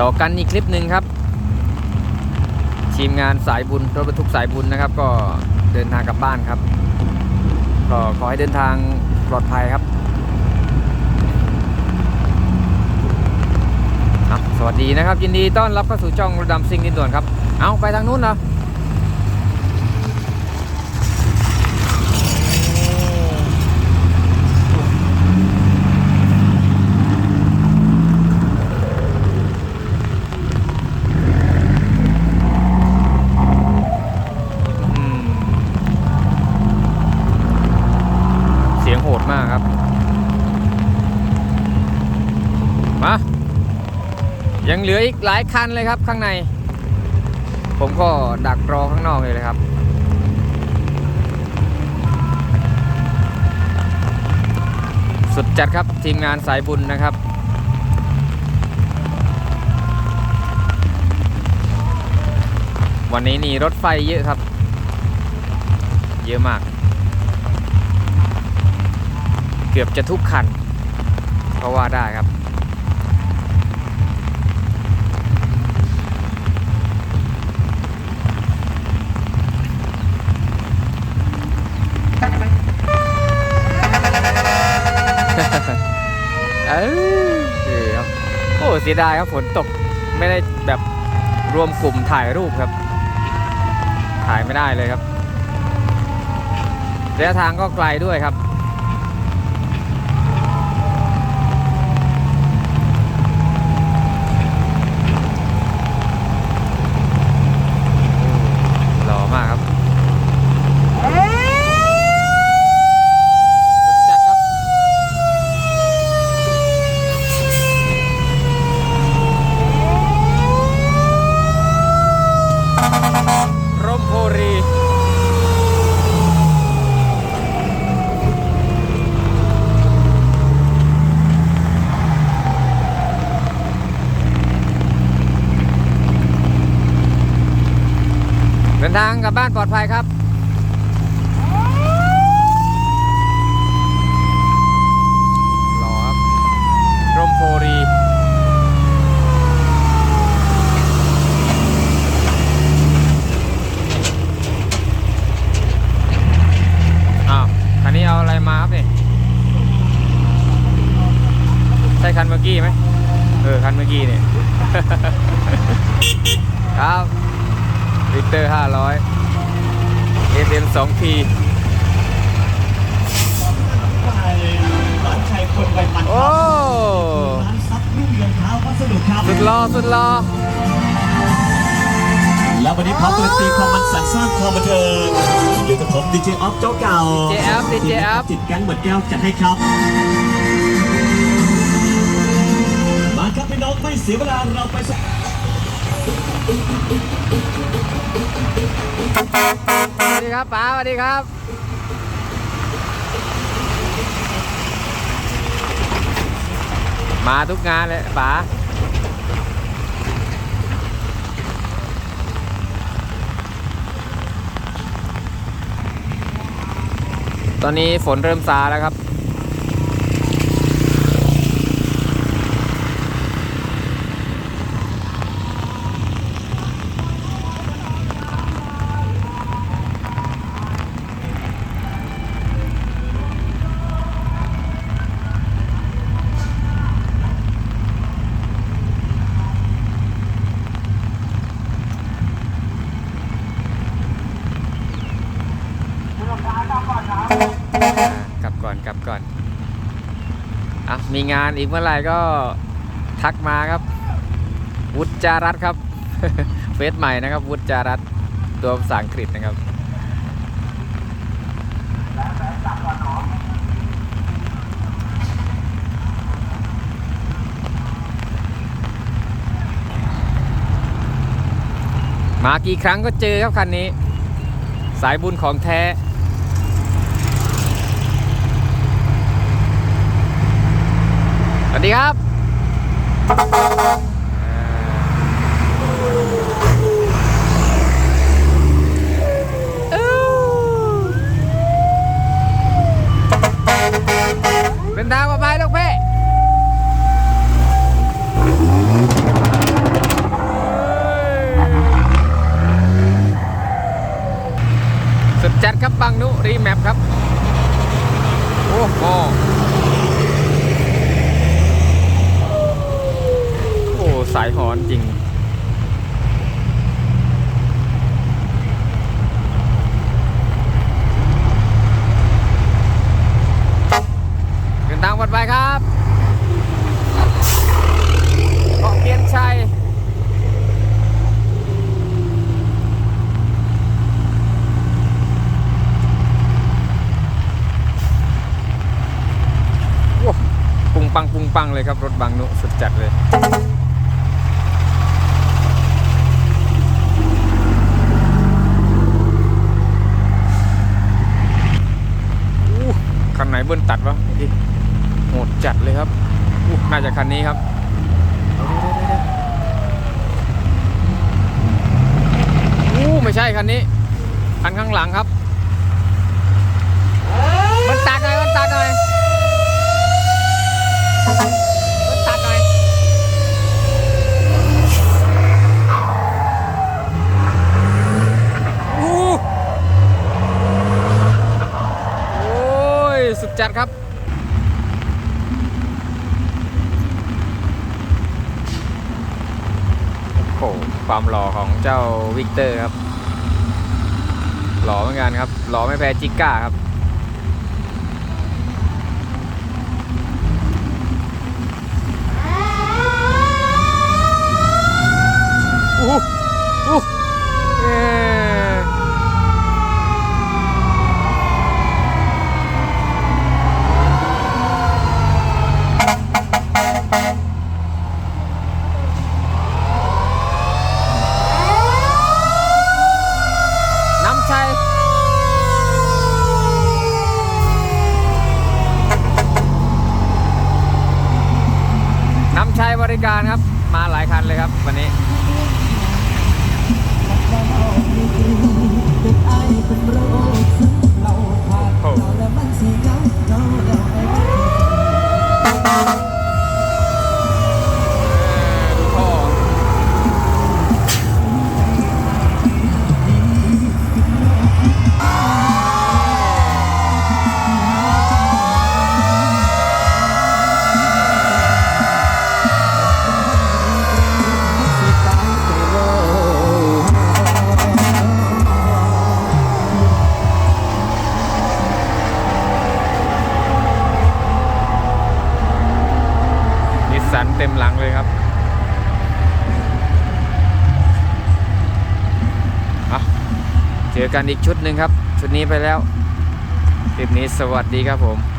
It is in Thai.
ต่อกันอีกคลิปหนึ่งครับ ทีมงานสายบุญรถบรรทุกสายบุญนะครับ ก็เดินทางกลับบ้านครับ ก็ขอให้เดินทางปลอดภัยครับสวัสดีนะครับ ยินดีต้อนรับเข้าสู่ช่องรถดำซิ่งดินด่วนครับ เอาไปทางนู้นเหรออืมเสียงโหดมากครับ มา ยังเหลืออีกหลายคันเลยครับข้างใน ผมก็ดักรอข้างนอกเลยเลยครับ สุดจัดครับทีมงานสายบุญนะครับวันนี้นี่รถไฟเยอะครับ เยอะมาก เกือบจะทุกคันก็ว่าได้ครับ เออครับโอ้ เสียดายครับฝนตกไม่ได้แบบรวมกลุ่มถ่ายรูปครับ ถ่ายไม่ได้เลยครับระยะทางก็ไกลด้วยครับ หล่อมากครับสุดจัดครับ ร่มโพรี เดินทางกลับบ้านปลอดภัยครับรอครับร่มโพรีอ้าวคันนี้เอาอะไรมาครับเนี่ยใช่คันเมื่อกี้ไหมเออคันเมื่อกี้เนี่ยครับ ลิตรห้าร้อยเอเนสองทีร้านชัยคนไปปันโอ้ร้านซักรุ่งเรืองเท้าวัสดุครับสุดรอสุดรอและวันนี้พร้อมการันตีความมันสรรสร้างความบันเทิงอยู่กับผมดีเจออฟเจ้าเก่า DJ F DJ F จิตแก๊งเหมือนแก้วจัดให้ครับ มาครับพี่น้องไม่เสียเวลาเราไปสัก สวัสดีครับป๋าสวัสดีครับ มาทุกงานเลยป๋าตอนนี้ฝนเริ่มซาแล้วครับ กลับก่อนกลับก่อนอะมีงานอีกเมื่อไหร่ก็ทักมาครับ วุฒิจารัตครับ เฟซใหม่นะครับ วุฒิจารัตตัวภาษาอังกฤษนะครับมากี่ครั้งก็เจอครับคันนี้ สายบุญของแท้ สวัสดีครับ เป็นทางออกไปลูกเพ่สุดจัดครับบังนุรีแมปครับ โอ้โห สายหอนจริง เดินทางปลอดภัยครับเกาะเกียนชัยปุงปังปุงปังเลยครับ รถบางนุสุดจัดเลย อู้คัน ไหนเบิ้ลตัดวะโหดจัดเลยครับน่าจะคันนี้ครับอู้ไม่ใช่คันนี้ คันข้างหลังครับเบิ้ลตัดหน่อยเบิ้ลตัดหน่อยเบิ้ลตัดหน่อยอู้ โอ้ย สุด จัดครับ โอ้โหความหล่อของเจ้าวิกเตอร์ครับ หล่อเหมือนกันครับ หล่อไม่แพ้จิก้าครับ อู้อู้เอ๊ะ น้ำชัย น้ำชัยบริการครับ มาหลายคันเลยครับวันนี้ นิสสันเต็มหลังเลยครับเอาเจอกันอีกชุดหนึ่งครับ ชุดนี้ไปแล้วคลิปนี้สวัสดีครับผม